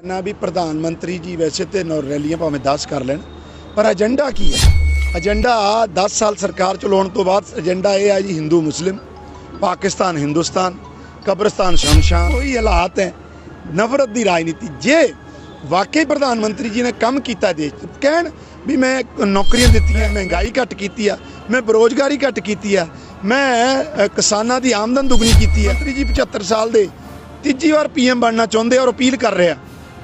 ਕਹਿੰਨਾ ਵੀ ਪ੍ਰਧਾਨ ਮੰਤਰੀ ਜੀ ਵੈਸੇ ਤੇ ਨੌ ਰੈਲੀਆਂ ਭਾਵੇਂ 10 ਕਰ ਲੈਣ, ਪਰ ਏਜੰਡਾ ਕੀ ਹੈ? ਏਜੰਡਾ 10 ਸਾਲ ਸਰਕਾਰ ਚਲਾਉਣ ਤੋਂ ਬਾਅਦ ਏਜੰਡਾ ਇਹ ਆ ਜੀ ਹਿੰਦੂ ਮੁਸਲਿਮ, ਪਾਕਿਸਤਾਨ ਹਿੰਦੁਸਤਾਨ, ਕਬਰਸਤਾਨ ਸ਼ਮਸ਼ਾਨ, ਉਹੀ ਹਾਲਾਤ ਹੈ। ਨਫ਼ਰਤ ਦੀ ਰਾਜਨੀਤੀ, ਜੇ ਵਾਕਈ ਪ੍ਰਧਾਨ ਮੰਤਰੀ ਜੀ ਨੇ ਕੰਮ ਕੀਤਾ ਦੇਸ਼ 'ਚ, ਕਹਿਣ ਵੀ ਮੈਂ ਨੌਕਰੀਆਂ ਦਿੱਤੀਆਂ, ਮਹਿੰਗਾਈ ਘੱਟ ਕੀਤੀ ਆ, ਮੈਂ ਬੇਰੋਜ਼ਗਾਰੀ ਘੱਟ ਕੀਤੀ ਆ, ਮੈਂ ਕਿਸਾਨਾਂ ਦੀ ਆਮਦਨ ਦੁੱਗਣੀ ਕੀਤੀ ਆ। ਮੰਤਰੀ ਜੀ 75 ਸਾਲ ਦੇ, ਤੀਜੀ ਵਾਰ ਪੀਐਮ ਬਣਨਾ ਚਾਹੁੰਦੇ ਔਰ ਅਪੀਲ ਕਰ ਰਿਹਾ।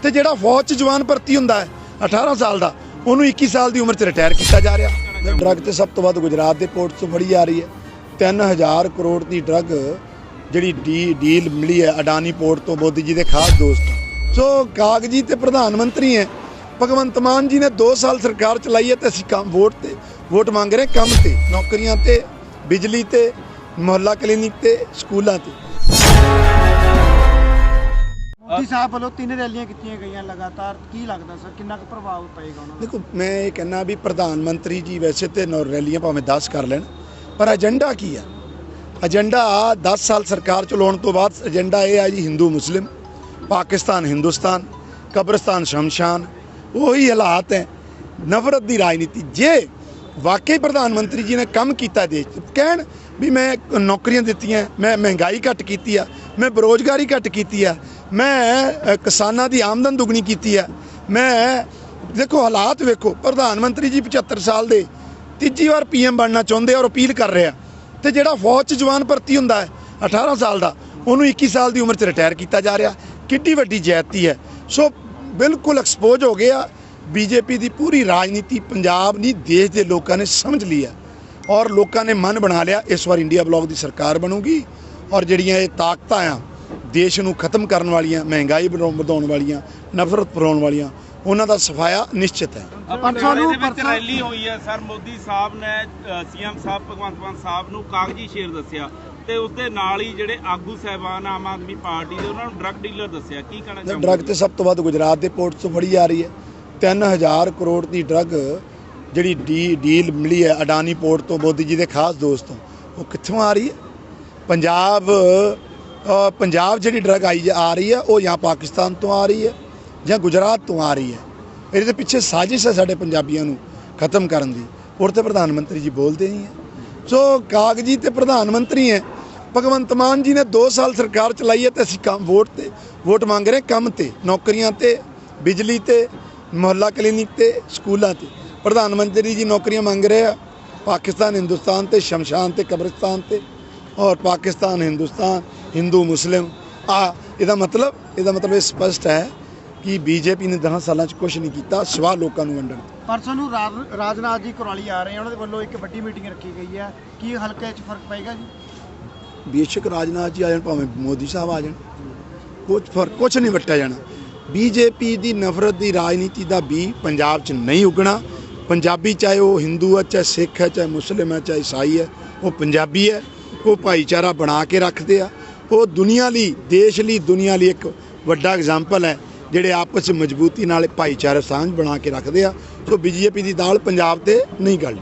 ਤੇ ਜਿਹੜਾ ਫੌਜ 'ਚ ਜਵਾਨ ਭਰਤੀ ਹੁੰਦਾ ਹੈ 18 ਸਾਲ ਦਾ, ਉਹਨੂੰ 21 ਸਾਲ ਦੀ ਉਮਰ 'ਚ ਰਿਟਾਇਰ ਕੀਤਾ ਜਾ ਰਿਹਾ। ਡਰੱਗ ਤੇ ਸਭ ਤੋਂ ਵੱਧ ਗੁਜਰਾਤ ਦੇ ਪੋਰਟ ਤੋਂ ਫੜੀ ਜਾ ਰਹੀ ਹੈ। 3000 ਕਰੋੜ ਦੀ ਡਰੱਗ ਜਿਹੜੀ ਡੀ ਡੀਲ ਮਿਲੀ ਹੈ ਅਡਾਨੀ ਪੋਰਟ ਤੋਂ ਮੋਦੀ ਜੀ ਦੇ ਖਾਸ ਦੋਸਤ ਸੋ ਕਾਗਜੀ ਤੇ ਪ੍ਰਧਾਨ ਮੰਤਰੀ ਹੈ। ਭਗਵੰਤ ਮਾਨ ਜੀ ਨੇ 2 ਸਾਲ ਸਰਕਾਰ ਚਲਾਈ ਹੈ ਤੇ ਅਸੀਂ ਕੰਮ ਵੋਟ ਤੇ, ਵੋਟ ਮੰਗ ਰਹੇ ਕੰਮ ਤੇ, ਨੌਕਰੀਆਂ ਤੇ, ਬਿਜਲੀ ਤੇ, ਮੁਹੱਲਾ ਕਲੀਨਿਕ ਤੇ, ਸਕੂਲਾਂ ਤੇ। ਮੋਦੀ ਸਾਹਿਬ ਵੱਲੋਂ ਤਿੰਨ ਰੈਲੀਆਂ ਕੀਤੀਆਂ ਗਈਆਂ ਲਗਾਤਾਰ ਕੀ ਲੱਗਦਾ ਸਰ ਕਿੰਨਾ ਕੁ ਪ੍ਰਭਾਵ ਪਏਗਾ ਉਹਨਾਂ ਦਾ ਦੇਖੋ ਮੈਂ ਇਹ ਕਹਿੰਨਾ ਵੀ ਪ੍ਰਧਾਨ ਮੰਤਰੀ ਜੀ ਵੈਸੇ ਤੇ ਨੌ ਰੈਲੀਆਂ ਭਾਵੇਂ 10 ਕਰ ਲੈਣ ਪਰ ਏਜੰਡਾ ਕੀ ਹੈ ਏਜੰਡਾ 10 ਸਾਲ ਸਰਕਾਰ ਚਲਾਉਣ ਤੋਂ ਬਾਅਦ ਏਜੰਡਾ ਇਹ ਹੈ ਜੀ ਹਿੰਦੂ ਮੁਸਲਿਮ ਪਾਕਿਸਤਾਨ ਹਿੰਦੁਸਤਾਨ ਕਬਰਸਤਾਨ ਸ਼ਮਸ਼ਾਨ ਉਹੀ ਹਾਲਾਤ ਹੈ ਨਫ਼ਰਤ ਦੀ ਰਾਜਨੀਤੀ ਜੇ ਵਾਕਈ ਪ੍ਰਧਾਨ ਮੰਤਰੀ ਜੀ ਨੇ ਕੰਮ ਕੀਤਾ ਦੇਸ਼ ਕਹਿਣ ਵੀ ਮੈਂ ਨੌਕਰੀਆਂ ਦਿੱਤੀਆਂ, ਮੈਂ ਮਹਿੰਗਾਈ ਘੱਟ ਕੀਤੀ ਆ, ਮੈਂ ਬੇਰੋਜ਼ਗਾਰੀ ਘੱਟ ਕੀਤੀ ਆ, ਮੈਂ ਕਿਸਾਨਾਂ ਦੀ ਆਮਦਨ ਦੁੱਗਣੀ ਕੀਤੀ ਆ, ਮੈਂ, ਦੇਖੋ ਹਾਲਾਤ ਵੇਖੋ, ਪ੍ਰਧਾਨ ਮੰਤਰੀ ਜੀ 75 ਸਾਲ ਦੇ, ਤੀਜੀ ਵਾਰ ਪੀਐਮ ਬਣਨਾ ਚਾਹੁੰਦੇ ਔਰ ਅਪੀਲ ਕਰ ਰਿਹਾ। ਤੇ ਜਿਹੜਾ ਫੌਜ 'ਚ ਜਵਾਨ ਭਰਤੀ ਹੁੰਦਾ ਹੈ 18 ਸਾਲ ਦਾ, ਉਹਨੂੰ 21 ਸਾਲ ਦੀ ਉਮਰ 'ਚ ਰਿਟਾਇਰ ਕੀਤਾ ਜਾ ਰਿਹਾ। ਕਿੱਡੀ ਵੱਡੀ ਜਾਇਤੀ ਹੈ। ਸੋ ਬਿਲਕੁਲ ਐਕਸਪੋਜ਼ ਹੋ ਗਏ ਆ। ਬੀਜੇਪੀ ਦੀ ਪੂਰੀ ਰਾਜਨੀਤੀ ਪੰਜਾਬ ਨਹੀਂ ਦੇਸ਼ ਦੇ ਲੋਕਾਂ ਨੇ ਸਮਝ ਲਈ ਹੈ ਔਰ ਲੋਕਾਂ ਨੇ ਮਨ ਬਣਾ ਲਿਆ ਇਸ ਵਾਰ ਇੰਡੀਆ ਬਲੌਕ ਦੀ ਸਰਕਾਰ ਬਣੂਗੀ। ਔਰ ਜਿਹੜੀਆਂ ਇਹ ਤਾਕਤਾਂ ਆ ਦੇਸ਼ ਨੂੰ ਖਤਮ ਕਰਨ ਵਾਲੀਆਂ ਮਹਿੰਗਾਈ ਵਧਾਉ- ਵਧਾਉਣ ਵਾਲੀਆਂ ਨਫ਼ਰਤ ਫੈਲਾਉਣ ਵਾਲੀਆਂ ਉਹਨਾਂ ਦਾ ਸਫਾਇਆ ਨਿਸ਼ਚਿਤ ਹੈ। ਪਰਸੋਂ ਨੂੰ ਦੇ ਵਿੱਚ ਪਰਸੋਂ ਰੈਲੀ ਹੋਈ ਹੈ ਸਰ ਮੋਦੀ ਸਾਹਿਬ ਨੇ ਸੀਐਮ ਸਾਹਿਬ ਭਗਵੰਤ ਮਾਨ ਸਾਹਿਬ ਨੂੰ ਕਾਗਜ਼ੀ ਸ਼ੇਰ ਦੱਸਿਆ। ਤੇ ਉਸ ਦੇ ਨਾਲ ਹੀ ਜਿਹੜੇ ਆਗੂ ਸਹਿਬਾਨ ਆਮ ਆਦਮੀ ਪਾਰਟੀ ਦੇ ਉਹਨਾਂ ਨੂੰ ਡਰੱਗ ਡੀਲਰ ਦੱਸਿਆ। ਕੀ ਕਹਿਣਾ ਚਾਹੁੰਦੇ ਡਰੱਗ ਤੇ ਸਭ ਤੋਂ ਵੱਧ ਗੁਜਰਾਤ ਦੇ ਪੋਰਟ ਤੋਂ ਫੜੀ ਜਾ ਰਹੀ ਹੈ। 3000 ਕਰੋੜ ਦੀ ਡਰੱਗ ਜਿਹੜੀ ਡੀ, ਡੀਲ ਮਿਲੀ ਹੈ ਅਡਾਨੀ ਪੋਰਟ ਤੋਂ ਮੋਦੀ ਜੀ ਦੇ ਖਾਸ ਦੋਸਤ ਤੋਂ। ਉਹ ਕਿੱਥੋਂ ਆ ਰਹੀ ਹੈ? ਪੰਜਾਬ ਪੰਜਾਬ ਜਿਹੜੀ ਡਰੱਗ ਆਈ ਆ ਰਹੀ ਹੈ, ਉਹ ਜਾਂ ਪਾਕਿਸਤਾਨ ਤੋਂ ਆ ਰਹੀ ਹੈ ਜਾਂ ਗੁਜਰਾਤ ਤੋਂ ਆ ਰਹੀ ਹੈ। ਇਹਦੇ ਪਿੱਛੇ ਸਾਜ਼ਿਸ਼ ਹੈ ਸਾਡੇ ਪੰਜਾਬੀਆਂ ਨੂੰ ਖਤਮ ਕਰਨ ਦੀ। ਔਰ ਤੇ ਪ੍ਰਧਾਨ ਮੰਤਰੀ ਜੀ ਬੋਲਦੇ ਨਹੀਂ ਹੈ। ਸੋ ਕਾਗਜੀ ਤੇ ਪ੍ਰਧਾਨ ਮੰਤਰੀ ਹੈ। ਭਗਵੰਤ ਮਾਨ ਜੀ ਨੇ 2 ਸਾਲ ਸਰਕਾਰ ਚਲਾਈ ਹੈ ਤੇ ਅਸੀਂ ਕੰਮ ਵੋਟ ਤੇ, ਵੋਟ ਮੰਗ ਰਹੇ ਕੰਮ ਤੇ, ਨੌਕਰੀਆਂ ਤੇ, ਬਿਜਲੀ ਤੇ ਮੁਹੱਲਾ ਕਲੀਨਿਕ ਤੇ ਸਕੂਲਾਂ ਤੇ। ਪ੍ਰਧਾਨ ਮੰਤਰੀ ਜੀ ਨੌਕਰੀਆਂ ਮੰਗ ਰਹੇ ਆ। ਪਾਕਿਸਤਾਨ ਹਿੰਦੁਸਤਾਨ ਤੇ ਸ਼ਮਸ਼ਾਨ ਤੇ ਕਬਰਸਤਾਨ ਤੇ ਔਰ ਪਾਕਿਸਤਾਨ ਹਿੰਦੁਸਤਾਨ ਹਿੰਦੂ ਮੁਸਲਿਮ। ਆ ਇਹਦਾ ਮਤਲਬ ਇਹਦਾ ਮਤਲਬ ਇਹ ਸਪਸ਼ਟ ਹੈ ਕਿ ਬੀਜੇਪੀ ਨੇ 10 ਸਾਲਾਂ 'ਚ ਕੁਝ ਨਹੀਂ ਕੀਤਾ ਸਿਵਾ ਲੋਕਾਂ ਨੂੰ ਵੰਡਣ। ਪਰਸੋਂ ਨੂੰ ਰਾਜ- ਰਾਜਨਾਥ ਜੀ ਕੁਰਾਲੀ ਆ ਰਹੇ ਉਹਨਾਂ ਦੇ ਵੱਲੋਂ ਇੱਕ ਵੱਡੀ ਮੀਟਿੰਗ ਰੱਖੀ ਗਈ ਹੈ। ਕੀ ਹਲਕੇ 'ਚ ਫ਼ਰਕ ਪਏਗਾ ਜੀ? ਬੇਸ਼ੱਕ ਰਾਜਨਾਥ ਜੀ ਆ ਜਾਣ ਭਾਵੇਂ ਮੋਦੀ ਸਾਹਿਬ ਆ ਜਾਣ। ਕੁਝ ਫ਼ਰਕ ਕੁਝ ਨਹੀਂ ਵਟਿਆ ਜਾਣਾ। ਬੀਜੇਪੀ ਦੀ ਨਫ਼ਰਤ ਦੀ ਰਾਜਨੀਤੀ ਦਾ ਵੀ ਪੰਜਾਬ 'ਚ ਨਹੀਂ ਉਗਣਾ। ਪੰਜਾਬੀ ਚਾਹੇ ਉਹ ਹਿੰਦੂ ਹੈ, ਚਾਹੇ ਸਿੱਖ ਹੈ, ਚਾਹੇ ਮੁਸਲਿਮ ਹੈ, ਚਾਹੇ ਈਸਾਈ ਹੈ, ਉਹ ਪੰਜਾਬੀ ਹੈ। ਉਹ ਭਾਈਚਾਰਾ ਬਣਾ ਕੇ ਰੱਖਦੇ ਆ। ਉਹ ਦੁਨੀਆ ਲਈ, ਦੇਸ਼ ਲਈ, ਦੁਨੀਆ ਲਈ ਇੱਕ ਵੱਡਾ ਐਗਜ਼ਾਮਪਲ ਹੈ, ਜਿਹੜੇ ਆਪਸ 'ਚ ਮਜ਼ਬੂਤੀ ਨਾਲ ਭਾਈਚਾਰਾ ਸਾਂਝ ਬਣਾ ਕੇ ਰੱਖਦੇ ਆ। ਸੋ ਬੀਜੇਪੀ ਦੀ ਦਾਲ ਪੰਜਾਬ ਤੇ ਨਹੀਂ ਗੱਲ